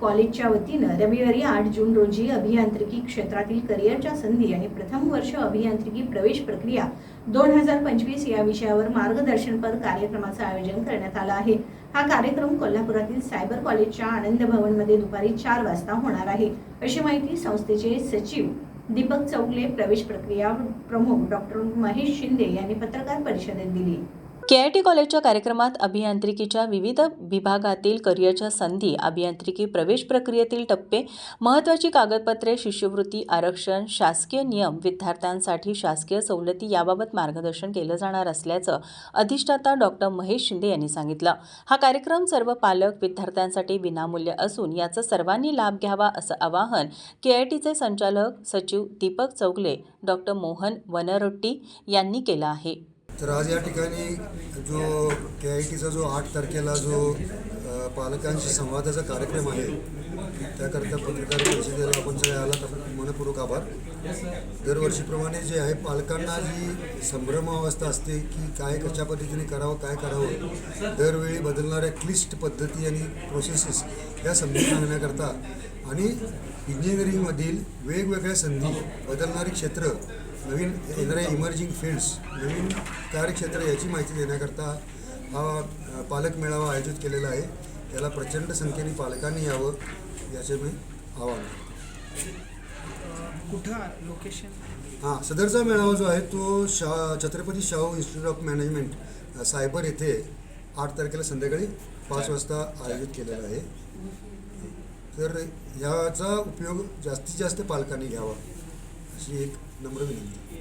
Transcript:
कॉलेजच्या वतीनं रविवारी आठ जून रोजी अभियांत्रिकी क्षेत्रातील करिअरच्या संधी आणि प्रथम वर्ष अभियांत्रिकी प्रवेश प्रक्रिया दोन हजार पंचवीस या विषयावर मार्गदर्शनपर कार्यक्रमाचं आयोजन करण्यात आलं आहे. हा कार्यक्रम कोल्हापुरातील सायबर कॉलेजच्या आनंद भवनमध्ये दुपारी चार वाजता होणार आहे. अशी माहिती संस्थेचे सचिव दीपक चौगले प्रवेश प्रक्रिया प्रमुख डॉक्टर महेश शिंदे यांनी पत्रकार परिषदेत दिली. के आय टी कॉलेजच्या कार्यक्रमात अभियांत्रिकीच्या विविध विभागातील करिअरच्या संधी अभियांत्रिकी प्रवेश प्रक्रियेतील टप्पे महत्त्वाची कागदपत्रे शिष्यवृत्ती आरक्षण शासकीय नियम विद्यार्थ्यांसाठी शासकीय सवलती याबाबत मार्गदर्शन केलं जाणार असल्याचं अधिष्ठाता डॉक्टर महेश शिंदे यांनी सांगितलं. हा कार्यक्रम सर्व पालक विद्यार्थ्यांसाठी विनामूल्य असून याचा सर्वांनी लाभ घ्यावा असं आवाहन के आय टीचे संचालक सचिव दीपक चौगले डॉक्टर मोहन वनरोट्टी यांनी केलं आहे. तर आज या ठिकाणी जो के आय टीचा जो आठ तारखेला जो पालकांशी संवादाचा कार्यक्रम आहे त्याकरता पत्रकार परिषदेला आपण सगळे आला तर मनपूर्वक आभार. दरवर्षीप्रमाणे जे आहे पालकांना जी संभ्रमावस्था असते की काय कशा पद्धतीने करावं काय करावं दरवेळी बदलणाऱ्या क्लिष्ट पद्धती आणि प्रोसेसेस या समजून सांगण्याकरता आणि इंजिनिअरिंगमधील वेगवेगळ्या संधी बदलणारी क्षेत्र नवीन येणाऱ्या इमर्जिंग फील्ड्स नवीन कार्यक्षेत्र याची माहिती देण्याकरता हा पालक मेळावा आयोजित केलेला आहे. त्याला प्रचंड संख्येने पालकांनी यावं याचे मी आवाहन. कुठं लोकेशन हां सदरचा मेळावा जो आहे तो शा Chhatrapati Shahu institute of management cyber येथे आठ तारखेला संध्याकाळी पाच वाजता आयोजित केलेला आहे. तर ह्याचा उपयोग जास्तीत जास्त पालकांनी घ्यावा अशी एक नम्र विनंती.